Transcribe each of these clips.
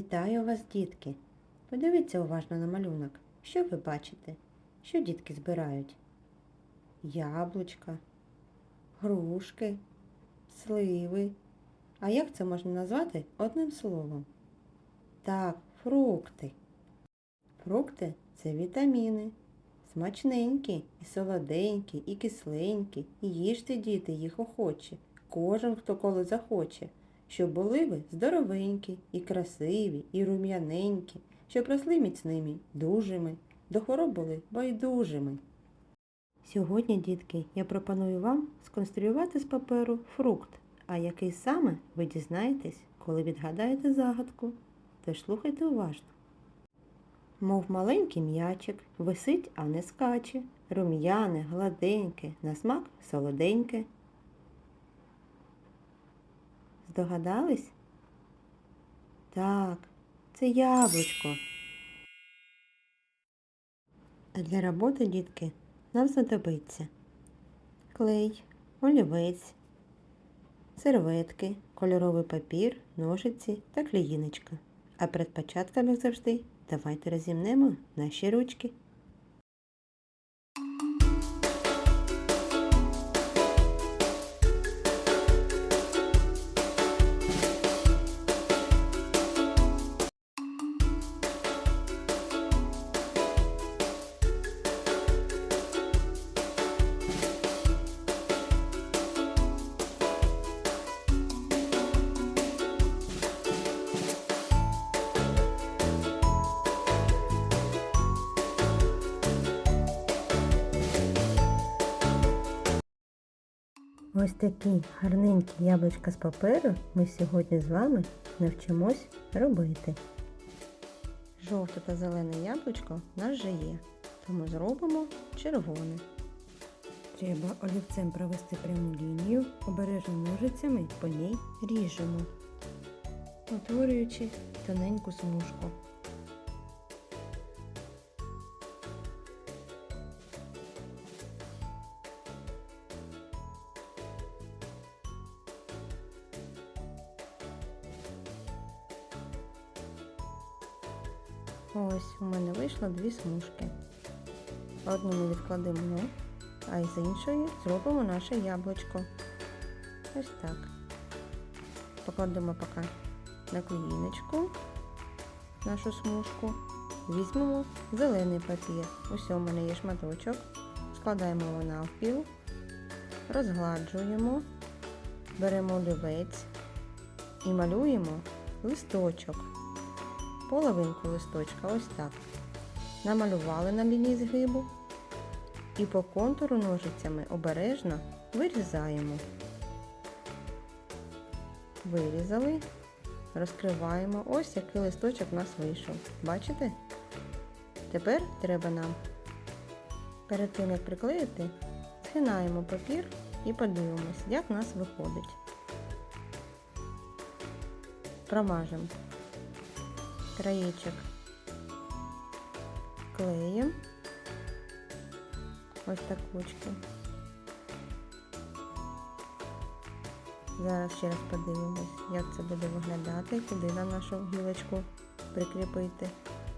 Вітаю вас, дітки! Подивіться уважно на малюнок. Що ви бачите? Що дітки збирають? Яблучка, грушки, сливи. А як це можна назвати одним словом? Так, фрукти. Фрукти це вітаміни. Смачненькі, і солоденькі, і кисленькі. І їжте, діти, їх охоче. Кожен, хто коли захоче. Щоб були ви здоровенькі, і красиві, і рум'яненькі, щоб росли міцними, дужими, до хвороб були байдужими. Сьогодні, дітки, я пропоную вам сконструювати з паперу фрукт, а який саме ви дізнаєтесь, коли відгадаєте загадку. Тож слухайте уважно. Мов маленький м'ячик, висить, а не скаче, рум'яне, гладеньке, на смак солоденьке. Здогадались? Так, це яблучко. А для роботи, дітки, нам знадобиться клей, олівець, серветки, кольоровий папір, ножиці та клеїночка. А перед початком, як завжди, давайте розімнемо наші ручки. Ось такі гарненькі яблучка з паперу ми сьогодні з вами навчимось робити. Жовте та зелене яблучко в нас вже є, тому зробимо червоне. Треба олівцем провести пряму лінію, обережно ножицями по ній ріжемо, утворюючи тоненьку смужку. Ось у мене вийшло дві смужки. Одну ми відкладемо, а із іншої зробимо наше яблучко. Ось так. Покладемо поки на клеїночку нашу смужку. Візьмемо зелений папір. Ось у мене є шматочок. Складаємо його навпіл, розгладжуємо, беремо олівець і малюємо листочок половинку листочка, ось так. Намалювали на лінії згибу і по контуру ножицями обережно вирізаємо. Вирізали, розкриваємо. Ось який листочок у нас вийшов. Бачите? Тепер треба нам перед тим, як приклеїти, згинаємо папір і подивимось, як у нас виходить. Промажемо краєчок клеєм. Ось так кучки. Зараз ще раз подивимось, як це буде виглядати, куди нам нашу гілочку прикріпити.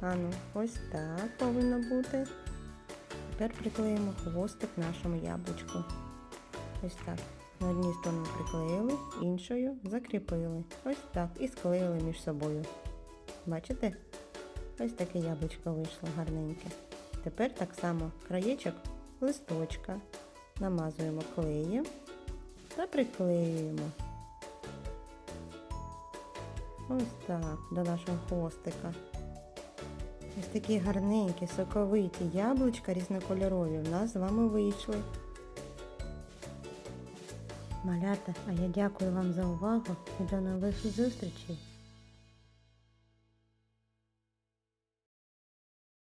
Ану, ось так повинно бути. Тепер приклеїмо хвостик нашому яблучку. Ось так. На одній сторону приклеїли, іншою закріпили. Ось так і склеїли між собою. Бачите? Ось таке яблучко вийшло гарненьке. Тепер так само краєчок листочка намазуємо клеєм та приклеюємо. Ось так, до нашого хвостика. Ось такі гарненькі, соковиті яблучка різнокольорові в нас з вами вийшли. Малята, а я дякую вам за увагу і до нових зустрічей!